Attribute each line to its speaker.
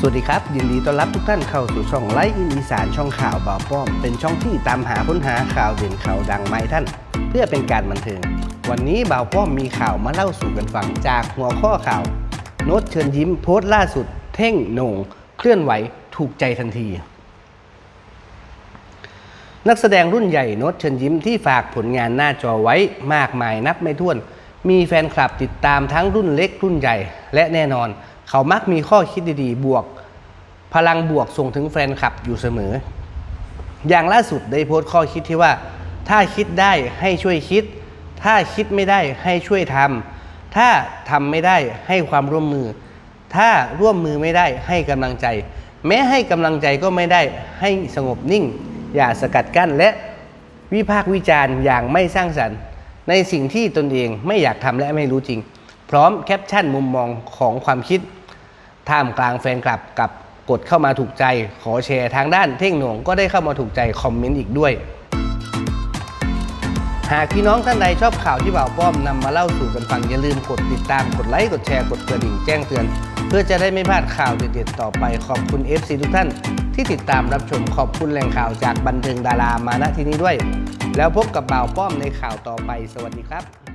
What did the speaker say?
Speaker 1: สวัสดีครับ ยินดีต้อนรับทุกท่านเข้าสู่ช่องไลฟ์อินอีสานช่องข่าวบ่าวป้อม เป็นช่องที่ตามหาค้นหาข่าวเด่นข่าวดังมาให้ท่าน เพื่อเป็นการบันเทิง วันนี้บ่าวป้อมมีข่าวมาเล่าสู่กันฟังจากหัวข้อข่าว โน้ตเชิญยิ้มโพสต์ล่าสุด เท่งโหน่งเคลื่อนไหวถูกใจทันที นักแสดงรุ่นใหญ่โน้ตเชิญยิ้มที่ฝากผลงานหน้าจอไว้มากมายนับไม่ถ้วน มีแฟนคลับติดตามทั้งรุ่นเล็กรุ่นใหญ่ และแน่นอน เขามักมีข้อคิดดีๆ บวก พลังบวกส่งถึงแฟนคลับอยู่เสมอ อย่างล่าสุดได้โพสต์ข้อคิดที่ว่า ถ้าคิดได้ให้ช่วยคิด ถ้าคิดไม่ได้ให้ช่วยทำถ้าทำไม่ได้ให้ความร่วมมือ ถ้าร่วมมือไม่ได้ให้กำลังใจ แม้ให้กำลังใจก็ไม่ได้ให้สงบนิ่ง อย่าสกัดกั้นและวิพากษ์วิจารณ์อย่างไม่สร้างสรรค์ ในสิ่งที่ตนเองไม่อยากทำและไม่รู้จริง พร้อมแคปชั่นมุมมองของความคิด ท่ามกลางแฟนคลับกับกดเข้ามาถูกใจ ขอแชร์ทางด้านเท่งหน่งก็ได้เข้ามาถูกใจคอมเมนต์อีกด้วย หากพี่น้องท่านใดชอบข่าวที่บ่าวป้อมนำมาเล่าสู่กันฟังอย่าลืมกดติดตามกดไลค์กดแชร์กดกระดิ่งแจ้งเตือน เพื่อจะได้ไม่พลาดข่าวเด็ดๆต่อไปขอบคุณ FC ทุกท่าน ที่ติดตามรับชมขอบคุณแหล่งข่าวจากบันเทิงดารามาณที่นี้ด้วย แล้วพบกับบ่าวป้อมในข่าวต่อไป สวัสดีครับ